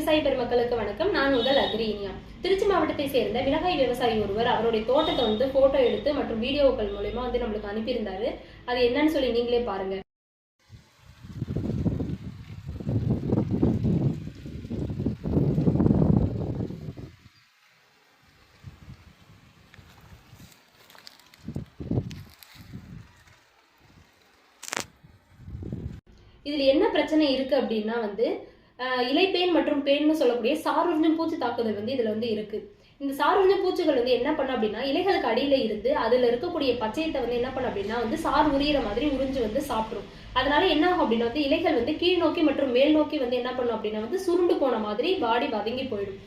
விவசாய பெருமக்களுக்கு வணக்கம். நான் உங்கள் அக்ரீனியா. திருச்சி மாவட்டத்தை சேர்ந்த மிளகாய் விவசாயி ஒருவர் அவருடைய தோட்டத்தை வந்து போட்டோ எடுத்து மற்றும் வீடியோக்கள் மூலயமா வந்து நம்மளுக்கு அனுப்பியிருந்தாரு. அது என்னன்னு சொல்லி நீங்களே பாருங்க. இதில் என்ன பிரச்சனை இருக்குது அப்படின்னா வந்து இலைப்பேன் மற்றும் பேன்னு சொல்லக்கூடிய சாருறிஞ்சும் பூச்சி தாக்குதல் வந்து இதுல வந்து இருக்கு. இந்த சாருறிஞ்சும் பூச்சிகள் வந்து என்ன பண்ண அப்படின்னா இலைகளுக்கு அடியில இருந்து அதுல இருக்கக்கூடிய பச்சையத்தை வந்து என்ன பண்ணும் அப்படின்னா வந்து சார் உரியிற மாதிரி உறிஞ்சு வந்து சாப்பிடும். அதனால என்ன ஆகும் அப்படின்னா வந்து இலைகள் வந்து கீழ் நோக்கி மற்றும் மேல் நோக்கி வந்து என்ன பண்ணும் அப்படின்னா வந்து சுருண்டு போன மாதிரி பாடி வதங்கி போயிடும்.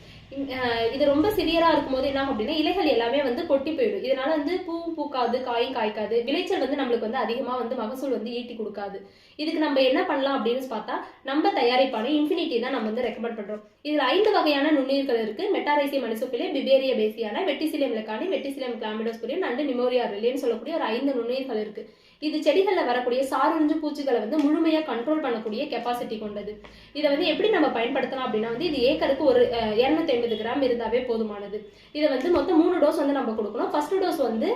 இது ரொம்ப சிவியரா இருக்கும்போது என்ன அப்படின்னா இலைகள் எல்லாமே வந்து கொட்டி போயிடும். இதனால வந்து பூவும் பூக்காது காயும் காய்க்காது. விளைச்சல் வந்து நம்மளுக்கு வந்து அதிகமா வந்து மகசூல் வந்து ஈட்டி கொடுக்காது. இதுக்கு நம்ம என்ன பண்ணலாம் அப்படின்னு பார்த்தா நம்ம தயாரிப்பான இன்ஃபினிட்டி தான் நம்ம வந்து ரெக்கமெண்ட் பண்றோம். இதுல ஐந்து வகையான நுண்ணுயிர்கள் இருக்கு. மெட்டாரைசி மனுசோப்பிலே beauveria bassiana verticillium lecanii verticillium chlamydosporium நண்டு நிமோரியா ரிலேன்னு சொல்லக்கூடிய ஒரு ஐந்து நுண்ணுயிர்கள் இருக்கு. இது செடிகளில் வரக்கூடிய சாருறிஞ்சு பூச்சிகளை வந்து முழுமையாக கண்ட்ரோல் பண்ணக்கூடிய கெப்பாசிட்டி கொண்டது. இதை வந்து எப்படி நம்ம பயன்படுத்தலாம் அப்படின்னா வந்து இது ஏக்கருக்கு ஒரு இரநூத்தி ஐம்பது கிராம் இருந்தாவே போதுமானது. இதை வந்து மொத்தம் மூணு டோஸ் வந்து நம்ம கொடுக்கணும். ஃபர்ஸ்ட் டோஸ் வந்து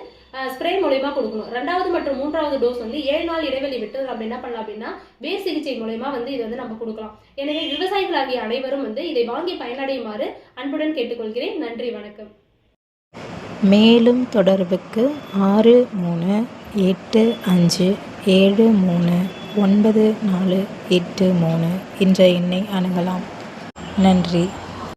ஸ்ப்ரே மூலயமா கொடுக்கணும். ரெண்டாவது மற்றும் மூன்றாவது டோஸ் வந்து ஏழு நாள் இடைவெளி விட்டு நம்ம என்ன பண்ணலாம் அப்படின்னா வேர் சிகிச்சை மூலயமா வந்து இதை வந்து நம்ம கொடுக்கலாம். எனவே விவசாயிகளாகிய அனைவரும் வந்து இதை வாங்கி பயனடையுமாறு அன்புடன் கேட்டுக்கொள்கிறேன். நன்றி வணக்கம். மேலும் தொடர்புக்கு ஆறு மூணு எட்டு அஞ்சு ஏழு மூணு ஒன்பது நாலு எட்டு மூணு என்ற எண்ணை அணுகலாம். நன்றி.